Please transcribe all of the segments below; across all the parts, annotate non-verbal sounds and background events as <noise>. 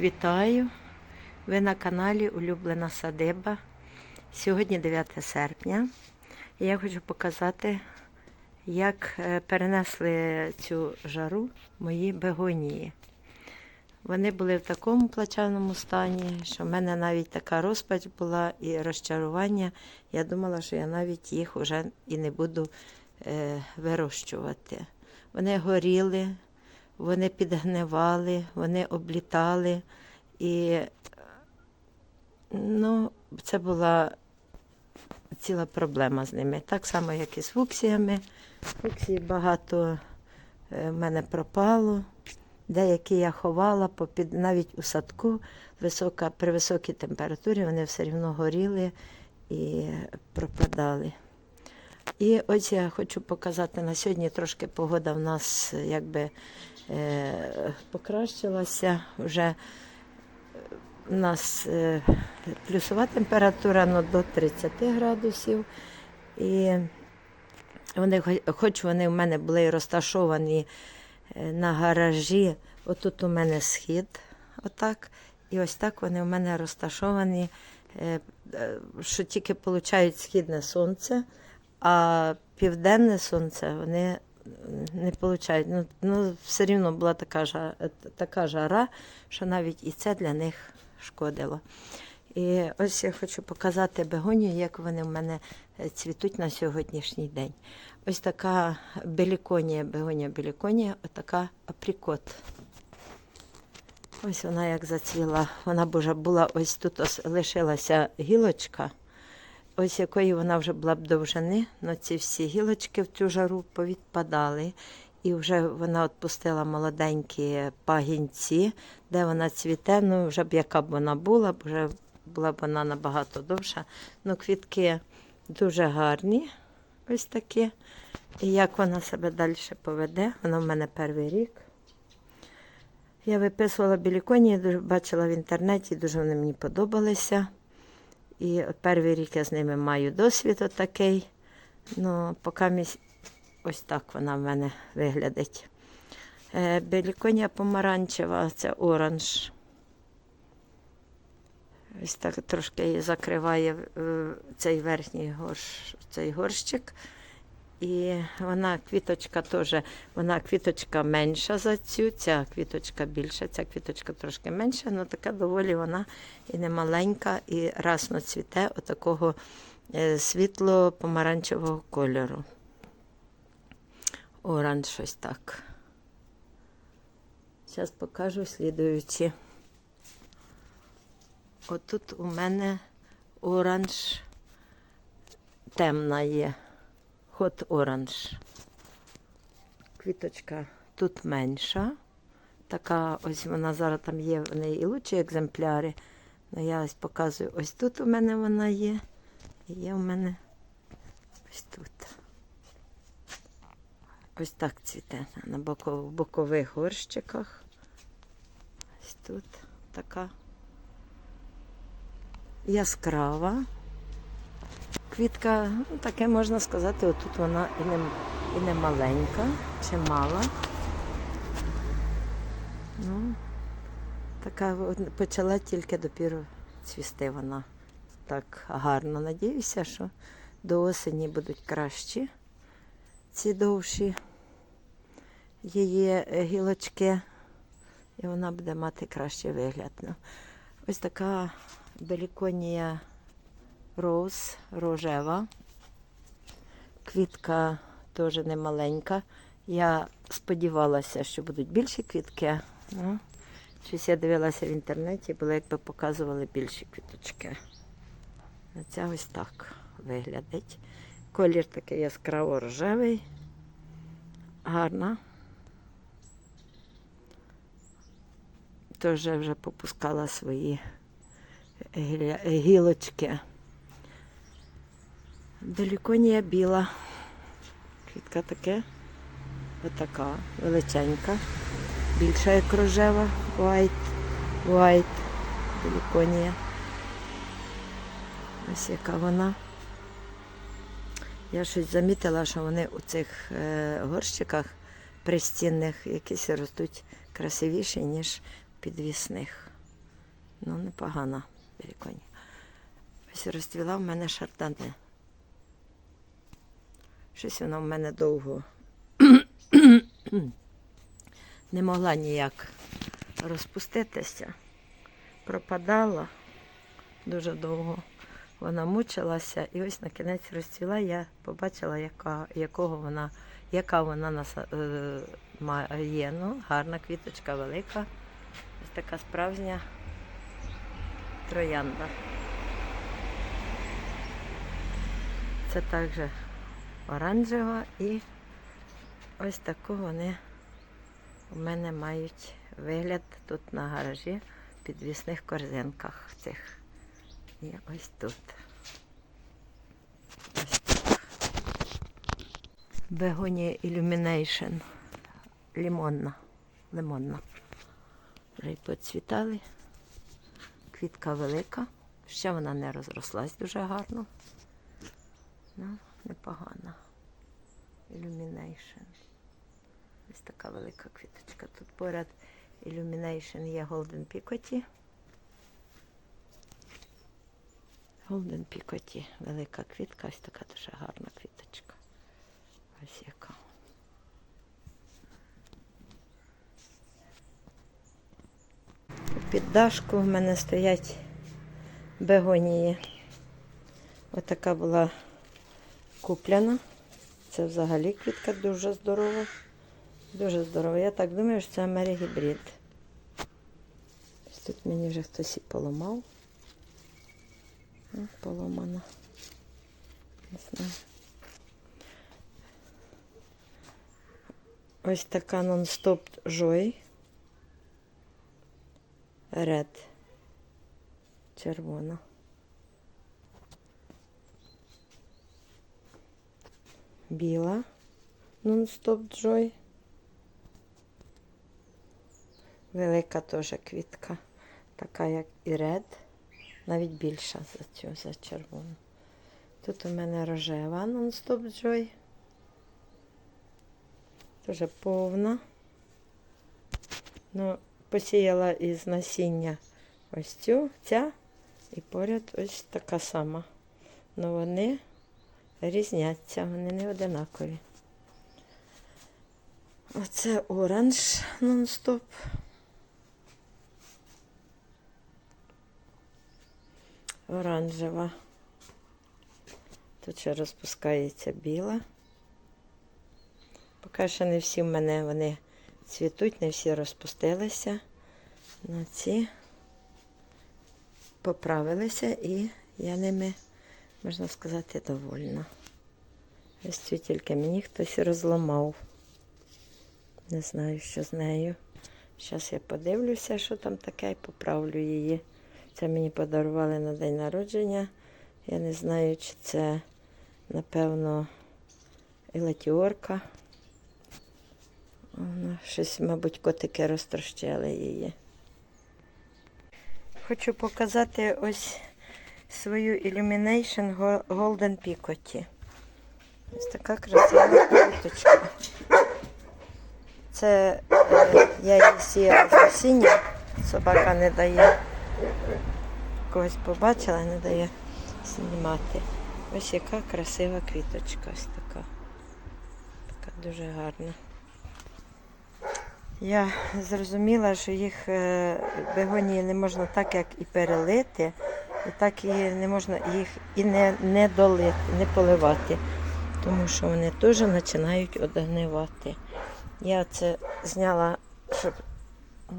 Вітаю. Ви на каналі Улюблена Садиба. Сьогодні 9 серпня. Я хочу показати, як е, перенесли цю жару мої бегонії. Вони були в такому плачевному стані, що в мене навіть така розпач була і розчарування. Я думала, що я навіть їх вже і не буду е, вирощувати. Вони горіли, вони підгнивали, вони облітали. І ну, це була ціла проблема з ними. Так само, як і з фуксіями. Фуксії багато е, в мене пропало. Деякі я ховала попід, навіть у садку висока, при високій температурі вони все одно горіли і пропадали. І ось я хочу показати на сьогодні трошки погода в нас якби покращилася. Вже у нас е, плюсова температура ну, до 30 градусів. І вони, хоч вони в мене були розташовані е, на гаражі, отут у мене схід, отак. І ось так вони у мене розташовані, е, е, що тільки получають східне сонце, а південне сонце вони не получають. Ну, ну все рівно була така жара, така жара, що навіть і це для них шкодило. І ось я хочу показати бегонію, як вони в мене е, цвітуть на сьогоднішній день. Ось така беліконія, бегонія беліконія, отака априкот. Ось вона як зацвіла. Вона була ось тут ось лишилася гілочка, ось якої вона вже була б довжини, але ці всі гілочки в цю жару повідпадали. І вже вона відпустила молоденькі пагінці, де вона цвіте. Ну, вже б яка б вона була, вже була б вона набагато довша. Ну, квітки дуже гарні, ось такі. І як вона себе далі поведе, вона в мене перший рік. Я виписувала біліконі, бачила в інтернеті, дуже вони мені подобалися. І от перший рік я з ними маю досвід отакий. Ну, поки місь... ось так вона в мене виглядить. Е, Беліконія помаранчева, це оранж. Ось так трошки її закриває е, цей верхній горш, цей горщик. І вона квіточка теж, вона квіточка менша за цю, ця квіточка більша, ця квіточка трошки менша, але така доволі вона і не маленька, і расно цвіте отакого е, світло-помаранчевого кольору. Оранж щось так. Зараз покажу слідуючі. Отут у мене оранж темна є. Хот оранж. Квіточка тут менша. Така ось вона зараз там є в неї і лучші екземпляри. Ну, я ось показую. Ось тут у мене вона є. І є у мене ось тут. Ось так цвіте на боко- бокових горщиках. Ось тут така яскрава. Квітка, ну, таке можна сказати, отут вона і не, і не маленька, чи мала. Ну, така почала тільки допіру цвісти вона так гарно. Надіюся, що до осені будуть кращі ці довші її е, гілочки, і вона буде мати кращий вигляд. Ну, ось така беліконія роуз рожева. Квітка теж не маленька. Я сподівалася, що будуть більші квітки. Ну, щось я дивилася в інтернеті, було якби показували більші квіточки. А Ця ось так виглядить. Колір такий яскраво рожевий. Гарна. Теж вже попускала свої гілочки. Беліконія біла. Квітка таке. Отака величенька. Більша як рожева. White. White. Беліконія. Ось яка вона. Я щось замітила, що вони у цих е, горщиках пристінних якісь ростуть красивіші, ніж підвісних. Ну, непогана переконі. Ось розцвіла в мене шардане. Щось вона в мене довго <clears throat> не могла ніяк розпуститися. Пропадала дуже довго. Вона мучилася і ось на кінець розцвіла. Я побачила, яка, якого вона, яка вона наса- е, має. Ну, гарна квіточка велика. Ось така справжня троянда. Це також оранжева і ось таку вони у мене мають вигляд тут на гаражі в підвісних корзинках цих. І ось тут. Ось так. Begonia Illumination. Лимонна. Лимонна. Вже й поцвітали. Квітка велика. Ще вона не розрослась дуже гарно. Ну, непогана. Illumination. Ось така велика квіточка. Тут поряд Illumination є Golden Picotty. Golden Picotty. Велика квітка, ось така дуже гарна квіточка. Ось яка. У піддашку в мене стоять бегонії. Отака була куплена. Це взагалі квітка дуже здорова. Дуже здорова. Я так думаю, що це америгібрид. Ось Тут мені вже хтось і поламав. Поломано. Не знаю. Ось така нон-стоп жой. Ред. Червона. Біла. Нон-стоп джой. Велика теж квітка. Така, як і ред. Навіть більша за цю, за червону. Тут у мене рожева нон-стоп джой. Дуже повна. Ну, посіяла із насіння ось цю, ця, і поряд ось така сама. Ну вони різняться, вони не одинакові. Оце оранж нон-стоп. Оранжева. Тут ще розпускається біла. Поки що не всі в мене вони цвітуть, не всі розпустилися. На ці поправилися і я ними, можна сказати, довольна. Ось цю тільки мені хтось розламав. Не знаю, що з нею. Зараз я подивлюся, що там таке, і поправлю її. Це мені подарували на день народження. Я не знаю, чи це, напевно, елатіорка. Вона щось, мабуть, котики розтрощили її. Хочу показати ось свою Illumination Go- Golden Picotty. Ось така красива квіточка. Це е, я її сіяла з насіння, собака не дає. Когось побачила, не дає знімати. Ось яка красива квіточка. Ось така. Така дуже гарна. Я зрозуміла, що їх е, бегонії не можна так, як і перелити, так і не можна їх і не, не долити, не поливати, тому що вони теж починають одгнивати. Я це зняла, щоб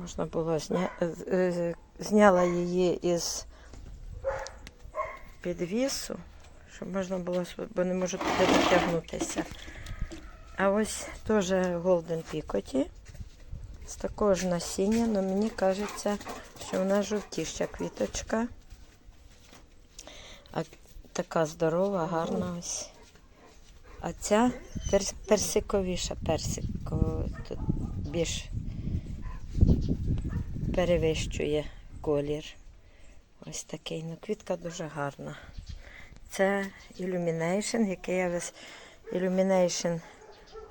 можна було зня... е, зняла її із підвісу, щоб можна було, бо не можу туди дотягнутися. А ось теж Golden Picotty з такого ж насіння, але мені кажеться, що вона жовтіша квіточка. А така здорова, гарна ось. А ця перс- персиковіша, персико тут більш перевищує колір. Ось такий. Ну, квітка дуже гарна. Це Illumination, який я весь Illumination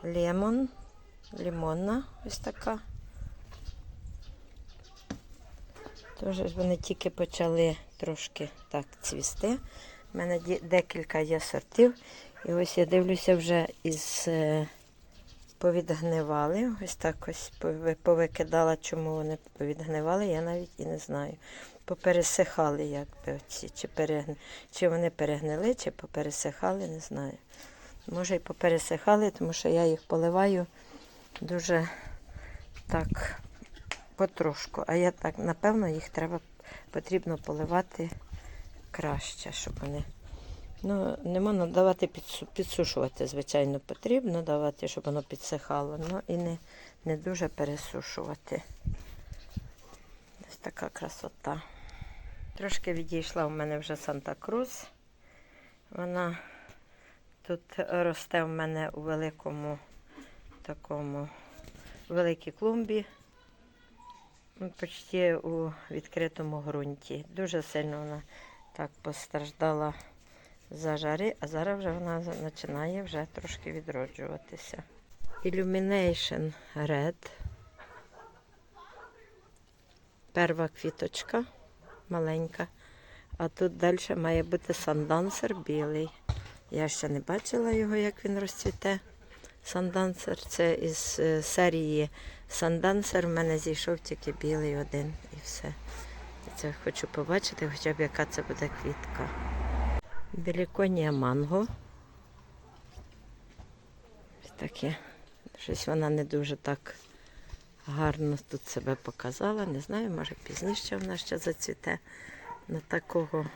Lemon. Лимонна ось така. Тож вони тільки почали трошки так цвісти. У мене декілька є сортів. І ось я дивлюся вже із е, повідгнивали. Ось так ось повикидала, чому вони повідгнивали, я навіть і не знаю. Попересихали, якби оці, чи, перегни... чи вони перегнили, чи попересихали, не знаю. Може і попересихали, тому що я їх поливаю дуже так потрошку. А я так, напевно, їх треба потрібно поливати краще, щоб вони. Ну, не можна давати підсушувати, звичайно, потрібно давати, щоб воно підсихало, ну і не, не дуже пересушувати. Ось така красота. Трошки відійшла у мене вже Санта-Крус. Вона тут росте в мене у великому такому великій клумбі. Ну, Почти у відкритому ґрунті. Дуже сильно вона так постраждала за жари, а зараз вже вона починає вже трошки відроджуватися. Illumination Red. Перша квіточка маленька. А тут далі має бути сандансер білий. Я ще не бачила його, як він розцвіте. Сандансер це із е, серії Сандансер. В мене зійшов тільки білий один і все. Це хочу побачити, хоча б яка це буде квітка. Беліконія манго. Таке. Щось вона не дуже так гарно тут себе показала. Не знаю, може пізніше вона ще зацвіте. На такого,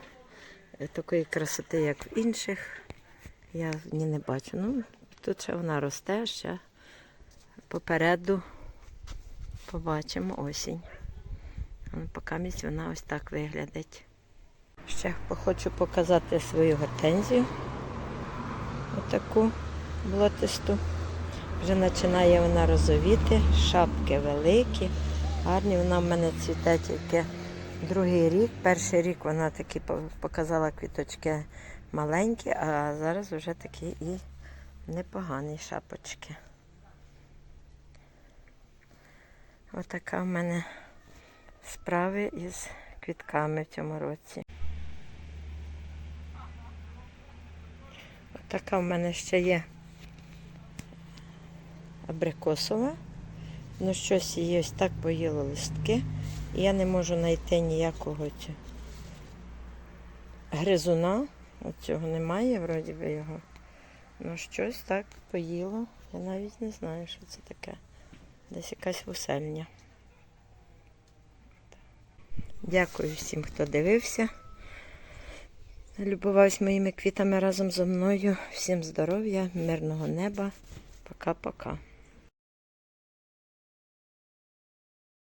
е, такої красоти, як в інших, я в ній не бачу. Ну, тут ще вона росте, ще попереду побачимо осінь. Поки місць вона ось так виглядить. Ще хочу показати свою гортензію. Отаку блотисту. Вже починає вона розовіти, шапки великі, гарні. Вона в мене цвіте тільки другий рік. Перший рік вона такі показала квіточки маленькі, а зараз вже такі і непогані шапочки. Отака в мене справи із квітками в цьому році. Така в мене ще є абрикосова. Ну, щось її ось так поїло листки. І я не можу знайти ніякого цю- гризуна. От цього немає, вроді би його. Ну, щось так поїло. Я навіть не знаю, що це таке. Десь якась вусельня. Дякую всім, хто дивився. Любувався моїми квітами разом зі мною. Всім здоров'я, мирного неба. Пока-пока.